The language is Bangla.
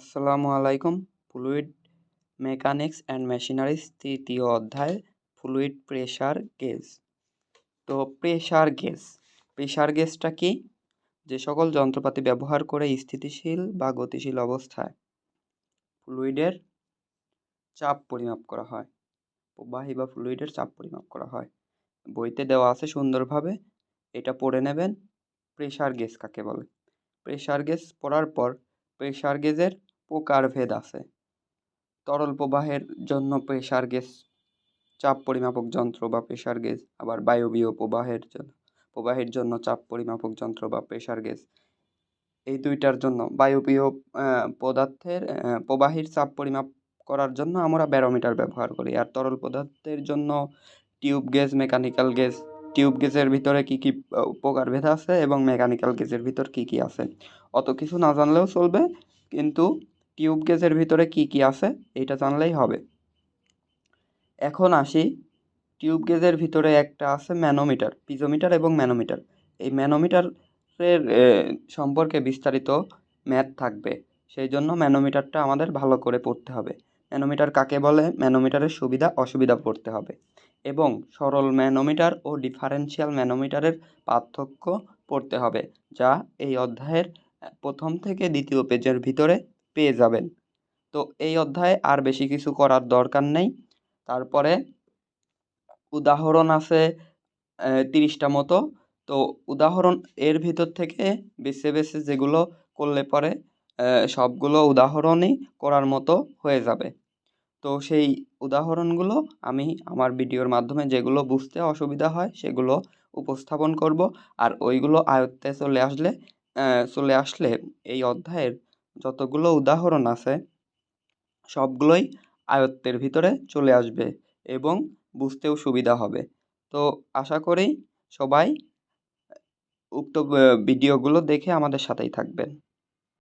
আসসালামু আলাইকুম। ফ্লুইড মেকানিক্স অ্যান্ড মেশিনারিজ তৃতীয় অধ্যায় ফ্লুইড প্রেশার গেজ তো প্রেশার গেজ প্রেশার গেজটা কি? যে সকল যন্ত্রপাতি ব্যবহার করে স্থিতিশীল বা গতিশীল অবস্থায় ফ্লুইডের চাপ পরিমাপ করা হয়। প্রবাহী বা ফ্লুইডের চাপ পরিমাপ করা হয়। বইতে দেওয়া আছে সুন্দরভাবে, এটা পড়ে নেবেন প্রেশার গেজ কাকে বলে। প্রেশার গেজ পড়ার পর প্রেশার গেজের প্রকারভেদ আছে। তরল প্রবাহের জন্য প্রেশার গেজ চাপ পরিমাপক যন্ত্র বা প্রেশার গেজ আবার বায়বীয় প্রবাহের জন্য প্রবাহের জন্য চাপ পরিমাপক যন্ত্র বা প্রেশার গেজ এই দুইটার জন্য বায়বীয় পদার্থের প্রবাহীর চাপ পরিমাপ করার জন্য আমরা ব্যারোমিটার ব্যবহার করি। আর তরল পদার্থের জন্য tube gauge mechanical gauge tube গেজের ভিতরে কী কী প্রকারভেদ আছে এবং মেকানিক্যাল গেজের ভিতর কী কী আছে? অত কিছু না জানলেও চলবে, কিন্তু টিউব গেজের ভিতরে কী কী আছে, এটা জানলেই হবে। এখন আসি, টিউব গেজের ভিতরে একটা আছে ম্যানোমিটার, পিজোমিটার এবং ম্যানোমিটার। এই ম্যানোমিটারের সম্পর্কে বিস্তারিত ম্যাথ থাকবে, সেই জন্য ম্যানোমিটারটা আমাদের ভালো করে পড়তে হবে। ম্যানোমিটার কাকে বলে? ম্যানোমিটারের সুবিধা, অসুবিধা পড়তে হবে। এবং সরল ম্যানোমিটার ও ডিফারেনশিয়াল ম্যানোমিটারের পার্থক্য পড়তে হবে, যা এই অধ্যায়ের প্রথম থেকে দ্বিতীয় পেজের ভিতরে পেয়ে যাবেন। তো এই অধ্যায়ে আর বেশি কিছু করার দরকার নেই। তারপরে উদাহরণ আছে তিরিশটা মতো। তো উদাহরণ এর ভিতর থেকে বেছে বেছে যেগুলো করলে পরে সবগুলো উদাহরণই করার মতো হয়ে যাবে। তো সেই উদাহরণগুলো আমি আমার ভিডিওর মাধ্যমে যেগুলো বুঝতে অসুবিধা হয় সেগুলো উপস্থাপন করব। আর ওইগুলো আয়ত্তে চলে আসলে চলে আসলে এই অধ্যায়ের যতগুলো উদাহরণ আছে, সবগুলোই আয়ত্তের ভিতরে চলে আসবে এবং বুঝতেও সুবিধা হবে। তো আশা করি সবাই উক্ত ভিডিওগুলো দেখে আমাদের সাথেই থাকবেন।